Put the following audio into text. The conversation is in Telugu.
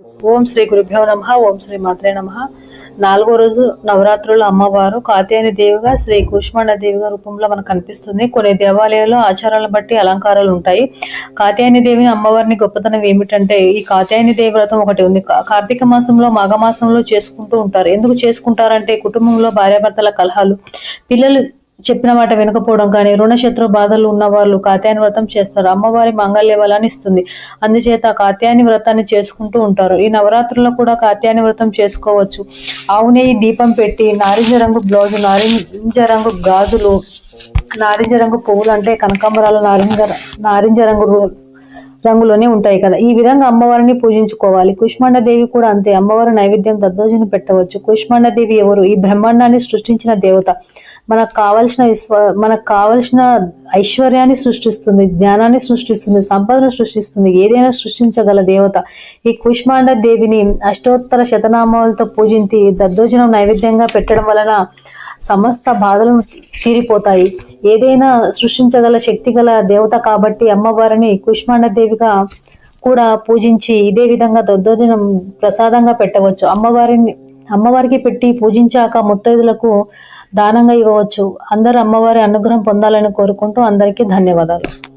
ఓం శ్రీ గురుభ్యో నమ ఓం శ్రీ మాత్రే నమ. నాలుగో రోజు నవరాత్రుల అమ్మవారు కాత్యాయని దేవిగా శ్రీ కూష్మాండ దేవిగా రూపంలో మనకు కనిపిస్తుంది. కొన్ని దేవాలయాల్లో ఆచారాలను బట్టి అలంకారాలు ఉంటాయి. కాత్యాయని దేవిని అమ్మవారిని గొప్పతనం ఏమిటంటే ఈ కాత్యాయని దేవి వ్రతం ఒకటి ఉంది. కార్తీక మాసంలో మాఘ మాసంలో చేసుకుంటూ ఉంటారు. ఎందుకు చేసుకుంటారంటే కుటుంబంలో భార్యాభర్తల కలహాలు పిల్లలు చెప్పిన మాట వినకపోవడం కానీ రుణశత్రు బాధలు ఉన్న వాళ్ళు కాత్యాయని వ్రతం చేస్తారు. అమ్మవారి మంగళ్య బలాన్ని ఇస్తుంది. అందుచేత కాత్యాయని వ్రతాన్ని చేసుకుంటూ ఉంటారు. ఈ నవరాత్రుల్లో కూడా కాత్యాయని వ్రతం చేసుకోవచ్చు. ఆవు నెయ్యి దీపం పెట్టి నారింజ రంగు బ్లౌజ్ నారింజ రంగు గాజులు నారింజ రంగు పువ్వులు అంటే కనకాంబరాలు నారింజ నారింజ రంగు రూ- రంగులోనే ఉంటాయి కదా. ఈ విధంగా అమ్మవారిని పూజించుకోవాలి. కుష్మాండ దేవి కూడా అంతే. అమ్మవారి నైవేద్యం దద్దోజన పెట్టవచ్చు. కుష్మాండ దేవి ఎవరు? ఈ బ్రహ్మాండాన్ని సృష్టించిన దేవత. మనకు కావలసిన విశ్వ మనకు కావలసిన ఐశ్వర్యాన్ని సృష్టిస్తుంది జ్ఞానాన్ని సృష్టిస్తుంది సంపదను సృష్టిస్తుంది. ఏదైనా సృష్టించగల దేవత. ఈ కుష్మాండ దేవిని అష్టోత్తర శతనామాలతో పూజించి దద్దోజనం నైవేద్యంగా పెట్టడం వలన సమస్త బాధలు తీరిపోతాయి. ఏదైనా సృష్టించగల శక్తి గల దేవత కాబట్టి అమ్మవారిని కుష్మాండదేవిగా కూడా పూజించి ఇదే విధంగా దద్దోజనం ప్రసాదంగా పెట్టవచ్చు. అమ్మవారిని అమ్మవారికి పెట్టి పూజించాక ముత్తైదులకు దానంగా ఇవ్వవచ్చు. అందరూ అమ్మవారి అనుగ్రహం పొందాలని కోరుకుంటూ అందరికీ ధన్యవాదాలు.